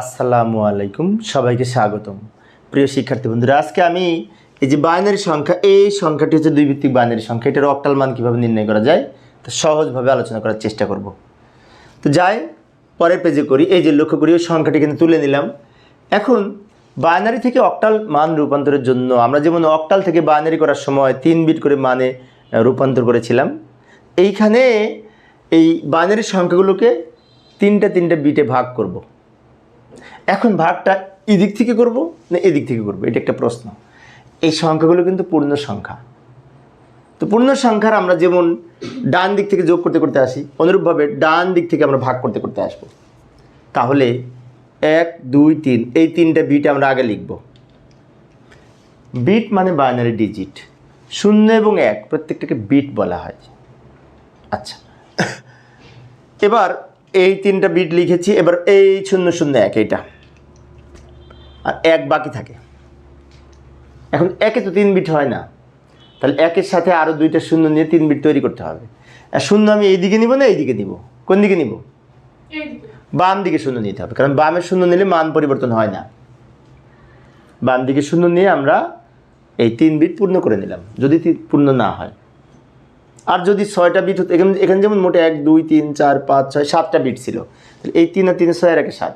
আসসালামু আলাইকুম, সবাইকে স্বাগতম। প্রিয় শিক্ষার্থী বন্ধুরা, আজকে আমি এই যে বাইনারি সংখ্যা, এই সংখ্যাটি হচ্ছে দুই ভিত্তিক বাইনারি সংখ্যা। এটার অক্টাল মান কীভাবে নির্ণয় করা যায়, তো সহজভাবে আলোচনা করার চেষ্টা করব। তো যাই, পরের পেজে করি। এই যে লক্ষ্য করি ওই সংখ্যাটি কিন্তু তুলে নিলাম। এখন বাইনারি থেকে অক্টাল মান রূপান্তরের জন্য আমরা যেমন অক্টাল থেকে বাইনারি করার সময় তিন বিট করে মানে রূপান্তর করেছিলাম, এইখানে এই বাইনারি সংখ্যাগুলোকে তিনটা তিনটা বিটে ভাগ করব। এখন ভাগটা এদিক থেকে করব না এদিক থেকে করব? এটা একটা প্রশ্ন। এই সংখ্যাগুলো কিন্তু পূর্ণ সংখ্যা। তো পূর্ণ সংখ্যার আমরা যেমন ডান দিক থেকে যোগ করতে করতে আসি, অনুরূপভাবে ডান দিক থেকে আমরা ভাগ করতে করতে আসব। তাহলে এক, দুই, তিন, এই তিনটা বিট আমরা আগে লিখব। বিট মানে বাইনারি ডিজিট শূন্য এবং এক, প্রত্যেকটাকে বিট বলা হয়। আচ্ছা। এবার এই তিনটা বিট লিখেছি, এবার এই শূন্য শূন্য এক এইটা। আর এক বাকি থাকে। এখন একে তো তিন বিট হয় না। তাহলে একের সাথে আরও দুইটা শূন্য নিয়ে তিন বিট তৈরি করতে হবে। আর শূন্য আমি এই দিকে নিব না, এই দিকে নিব? কোন দিকে নিব? বাম দিকে শূন্য নিতে হবে, কারণ বামের শূন্য নিলে মান পরিবর্তন হয় না। বাম দিকে শূন্য নিয়ে আমরা এই তিন বিট পূর্ণ করে নিলাম, যদি পূর্ণ না হয়। আর যদি ছয়টা বিট হতো, এখানে এখানে যেমন মোটে এক, দুই, তিন, চার, পাঁচ, ছয়, সাতটা বিট ছিল। তাহলে এই তিন আর তিন ছয় আর একে সাত।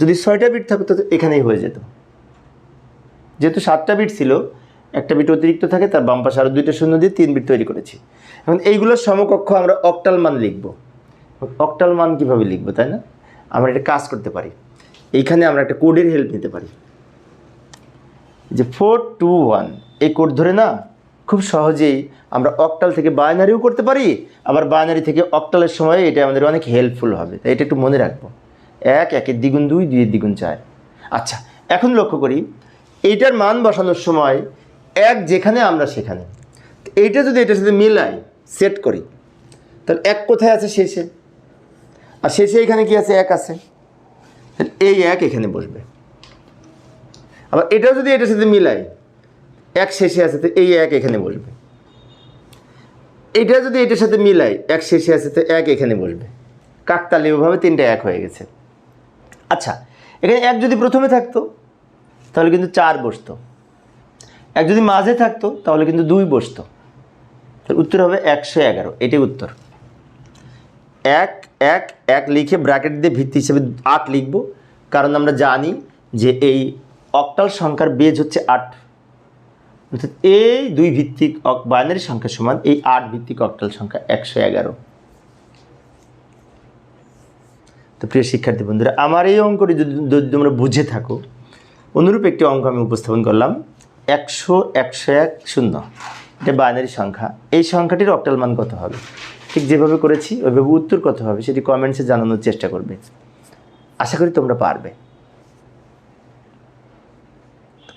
যদি ছয়টা বিট থাকতো এখানেই হয়ে যেত। যেহেতু সাতটা বিট ছিল, একটা বিট অতিরিক্ত থাকে, তার বাম পাশে আরও দুইটা শূন্য দিয়ে তিন বিট তৈরি করেছি। এখন এইগুলোর সমকক্ষ আমরা অক্টাল মান লিখব। অক্টাল মান কীভাবে লিখব, তাই না? আমরা এটা কাজ করতে পারি। এইখানে আমরা একটা কোডের হেল্প নিতে পারি। যে ফোর টু ওয়ান এই কোড ধরে না খুব সহজেই আমরা অক্টাল থেকে বাইনারিও করতে পারি, আবার বাইনারি থেকে অক্টালের সময় এটা আমাদের অনেক হেল্পফুল হবে। তাই এটা একটু মনে রাখব। এক, একের দ্বিগুণ দুই, দুইয়ের দ্বিগুণ চার। আচ্ছা এখন লক্ষ্য করি, এইটার মান বসানোর সময় এক যেখানে, আমরা সেখানে। এইটা যদি এটার সাথে মিলাই সেট করি, তাহলে এক কোথায় আছে শেষে? আর শেষে এখানে কি আছে? এক আছে। এই এক এখানে বসবে। আবার এটাও যদি এটার সাথে মিলাই এক শেষে আছে, তো এই এক এখানে বসবে। এটা যদি এটার সাথে মিলাই, এক শেষে আছে, তো এক এখানে বসবে। কাকতালীয়ভাবে তিনটা এক হয়ে গেছে। আচ্ছা এখানে এক যদি প্রথমে থাকতো, তাহলে কিন্তু চার বসতো। এক যদি মাঝে থাকতো, তাহলে কিন্তু দুই বসতো। উত্তর হবে একশো এগারো, এটাই উত্তর। এক এক এক লিখে ব্র্যাকেট দিয়ে ভিত্তি হিসেবে আট লিখব, কারণ আমরা জানি যে এই অক্টাল সংখ্যার বেজ হচ্ছে আট। অর্থাৎ এই দুই ভিত্তিক অক বাইনারি সংখ্যা সমান এই আট ভিত্তিক অক্টাল সংখ্যা একশো এগারো। তো প্রিয় শিক্ষার্থী বন্ধুরা, আমার এই অঙ্কটি যদি যদি তোমরা বুঝে থাকো, অনুরূপ একটি অঙ্ক আমি উপস্থাপন করলাম, একশো একশো এক, শূন্য। এটা বাইনারি সংখ্যা। এই সংখ্যাটির অক্টাল মান কত হবে? ঠিক যেভাবে করেছি, ওইভাবে উত্তর কত হবে, সেটি কমেন্টসে জানানোর চেষ্টা করবে। আশা করি তোমরা পারবে।